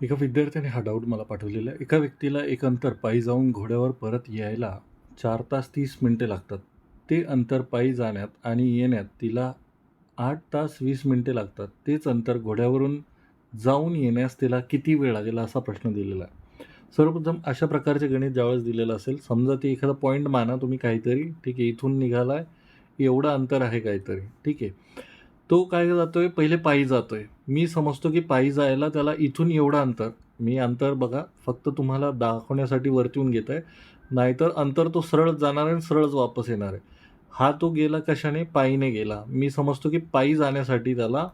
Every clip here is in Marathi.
एका विद्यार्थ्याने हा डाऊट मला पाठवलेला आहे. एका व्यक्तीला एक अंतर पायी जाऊन घोड्यावर परत यायला चार तास तीस मिनटे लागतात. ते अंतर पायी जाण्यात आणि येण्यात तिला आठ तास वीस मिनटे लागतात. तेच अंतर घोड्यावरून जाऊन येण्यास तिला किती वेळ लागेल असा प्रश्न दिलेला आहे. सर्वप्रथम अशा प्रकारचे गणित ज्यावेळेस दिलेलं असेल समजा ते एखादा पॉईंट माना तुम्ही काहीतरी ठीक आहे इथून निघाला आहे एवढं अंतर आहे काहीतरी ठीक आहे. तो काय जातो आहे पहिले पायी जातो आहे मी समजतो की पायी जायला त्याला इथून एवढं अंतर. मी अंतर बघा फक्त तुम्हाला दाखवण्यासाठी वरतीहून घेत आहे नाहीतर अंतर तो सरळ जाणार आहे आणि सरळच वापस येणार आहे. हा तो गेला कशाने? पायीने गेला. मी समजतो की पायी जाण्यासाठी त्याला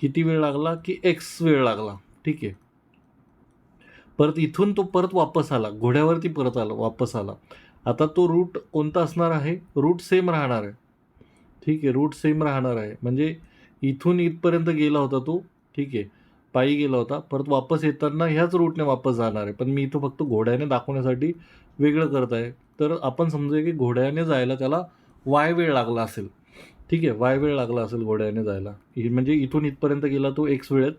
किती वेळ लागला? की एक्स वेळ लागला. ठीक आहे. परत इथून तो परत वापस आला. घोड्यावरती परत आला वापस आला. आता तो रूट कोणता असणार आहे? रूट सेम राहणार आहे. ठीक आहे रूट सेम राहणार आहे. म्हणजे इथून इथपर्यंत गेला होता तो ठीक आहे पायी गेला होता. परत वापस येताना ह्याच रूटने वापस जाणार आहे. पण मी इथं फक्त घोड्याने दाखवण्यासाठी वेगळं करत आहे. तर आपण समजूया की घोड्याने जायला त्याला वाय वेळ लागला असेल. ठीक आहे वाय वेळ लागला असेल घोड्याने जायला. म्हणजे इथून इथपर्यंत गेला तो एक्स वेळेत.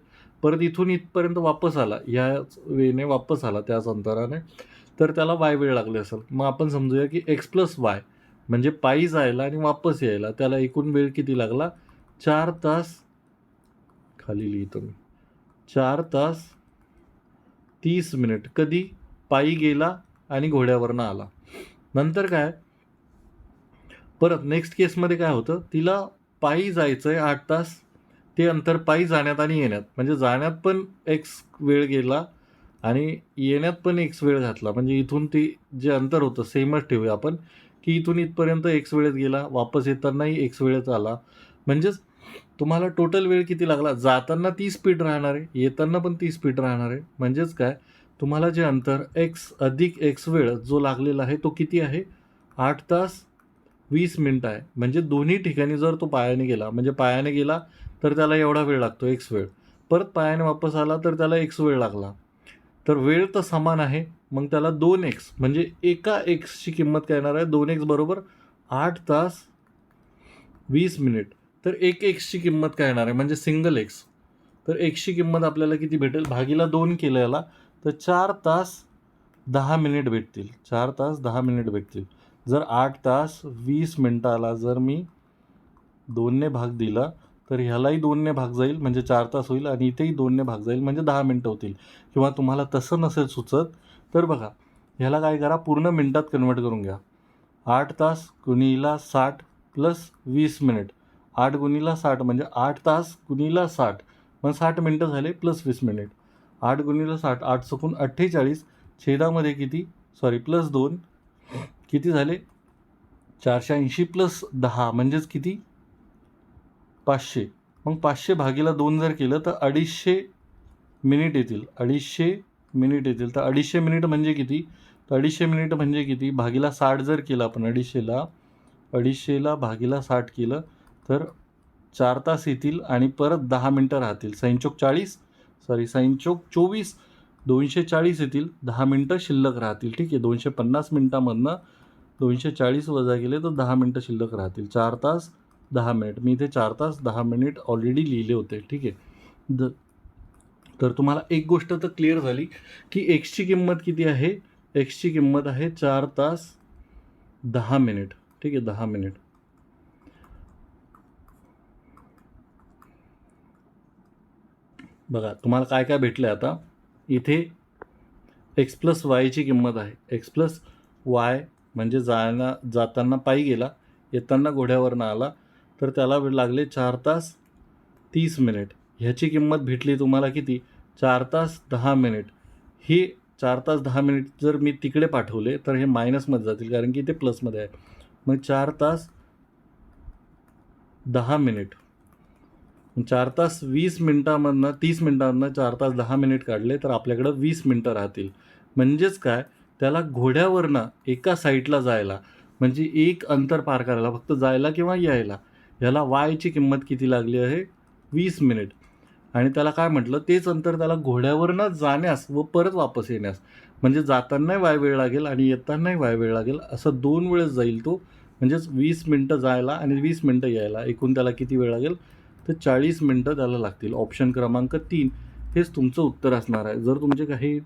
परत इथून इथपर्यंत वापस आला ह्याच वेने वापस आला त्याच अंतराने. तर त्याला वाय वेळ लागले असेल. मग आपण समजूया की एक्स प्लस वाय म्हणजे पायी जायला आणि वापस यायला त्याला एकूण वेळ किती लागला? चार तास खाली लिहितो मी. चार तास तीस मिनिट. कधी? पायी गेला आणि घोड्यावरनं आला. नंतर काय? परत नेक्स्ट केसमध्ये काय होतं? तिला पायी जायचं आहे आठ तास. ते अंतर पायी जाण्यात आणि येण्यात. म्हणजे जाण्यात पण एक्स वेळ गेला आणि येण्यात पण एक्स वेळ घातला. म्हणजे इथून ती जे अंतर होतं सेमच ठेवूया आपण की इथून इथपर्यंत एक्स वेळेत गेला वापस येतानाही एक्स वेळेत आला. म्हणजेच तुम्हाला टोटल वेळ किती लागला? जाताना ती स्पीड राहणार आहे येताना पण ती स्पीड राहणार आहे. म्हणजेच काय? तुम्हाला जे अंतर एक्स अधिक एक्स वेळ जो लागलेला आहे तो किती आहे? आठ तास वीस मिनटं आहे. म्हणजे दोन्ही ठिकाणी जर तो पायाने गेला म्हणजे पायाने गेला तर त्याला एवढा वेळ लागतो एक्स वेळ. परत पायाने वापस आला तर त्याला एक्स वेळ लागला. तर वेळ तर समान आहे मग त्याला दोन एक्स म्हणजे एका एक्सची किंमत काय येणार आहे? दोन एक्स बरोबर आठ तास वीस मिनिट. तर एक एक्सची किंमत काय येणार आहे? म्हणजे सिंगल एक्स तर एक्सची किंमत आपल्याला किती भेटेल? भागीला दोन केलं याला तर चार तास दहा मिनिट भेटतील. चार तास दहा मिनिट भेटतील. जर आठ तास वीस मिनटाला जर मी दोनने भाग दिला तर ह्यालाही दोनने भाग जाईल म्हणजे चार तास होईल आणि इथेही दोनने भाग जाईल म्हणजे दहा मिनटं होतील. किंवा तुम्हाला तसं नसेल सुचत तर बघा ह्याला काय करा पूर्ण मिनटात कन्वर्ट करून घ्या. आठ तास कुणीला साठ प्लस वीस मिनिट. आठ गुणीला साठ म्हणजे आठ तास गुणीला साठ. मग साठ मिनटं झाले प्लस वीस मिनिट. आठ गुणीला साठ आठ चुकून अठ्ठेचाळीस. छेदामध्ये किती? सॉरी प्लस दोन. किती झाले? चारशे ऐंशी प्लस दहा म्हणजेच किती? पाचशे. मग पाचशे भागीला दोन जर केलं तर अडीचशे मिनिट येतील. अडीचशे मिनिट येतील. तर अडीचशे मिनिट म्हणजे किती? तर अडीचशे मिनिट म्हणजे किती? भागीला साठ जर केलं आपण अडीचशेला अडीचशेला भागीला साठ केलं तर चार तास येतील आणि परत दहा मिनटं राहतील. सैनचोक चाळीस सॉरी सैनचोक चोवीस दोनशे चाळीस येतील दहा मिनटं शिल्लक राहतील. ठीक आहे दोनशे पन्नास मिनटामधनं दोनशे चाळीस वजा केले तर दहा मिनटं शिल्लक राहतील. चार तास दहा मिनिट. मी इथे चार तास दहा मिनिट ऑलरेडी लिहिले होते. ठीक आहे. द तर तुम्हाला एक गोष्ट तर क्लिअर झाली की एक्सची किंमत किती आहे? एक्सची किंमत आहे चार तास दहा मिनिट. ठीक आहे दहा मिनिट. बघा तुम्हाला काय काय भेटलं आता? इथे एक्स प्लस वायची किंमत आहे. एक्स प्लस वाय म्हणजे जायला जाताना पायी गेला येताना घोड्यावरनं आला तर त्याला लागले चार तास तीस मिनिट. ह्याची किंमत भेटली तुम्हाला किती? चार तास दहा मिनिट. ही चार तास दहा मिनिट जर मी तिकडे पाठवले तर हे मायनसमध्ये जातील कारण की ते प्लसमध्ये आहे. मग चार तास दहा मिनिट. चार तास वीस मिनटामधनं तीस मिनटांना चार तास दहा मिनिट काढले तर आपल्याकडं वीस मिनटं राहतील. म्हणजेच काय? त्याला घोड्यावरनं एका साईडला जायला म्हणजे एक अंतर पार करायला फक्त जायला किंवा यायला ह्याला वायची किंमत किती लागली आहे? वीस मिनिट. आणि त्याला काय म्हटलं? तेच अंतर त्याला घोड्यावरनं जाण्यास व परत वापस येण्यास. म्हणजे जातानाही वाय वेळ लागेल आणि येतानाही वाय वेळ लागेल असं दोन वेळेस जाईल तो. म्हणजेच वीस मिनटं जायला आणि वीस मिनटं यायला. एकूण त्याला किती वेळ लागेल? तर चाळीस मिनटं त्याला लागतील. ऑप्शन क्रमांक तीन. हेच तुमचं उत्तर असणार आहे. जर तुमचे काही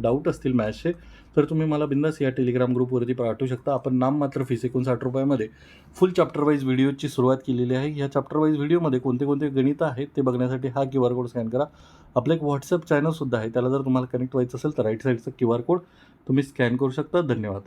डाऊट असतील मॅथ्सचे तर तुम्ही मला बिंदास या टेलिग्राम ग्रुपवरती पाठवू शकता. आपण नाम मात्र फीस एकोणसाठ रुपयामध्ये फुल चॅप्टर वाईज व्हिडिओची सुरुवात केलेली आहे. या चॅप्टर वाईज व्हिडिओमध्ये कोणते कोणते गणित आहेत ते बघण्यासाठी हा क्यू आर कोड स्कॅन करा. आपलं एक व्हॉट्सअप चॅनलसुद्धा आहे. त्याला जर तुम्हाला कनेक्ट व्हायचं असेल तर राईट साईडचा क्यू आर कोड तुम्ही स्कॅन करू शकता. धन्यवाद.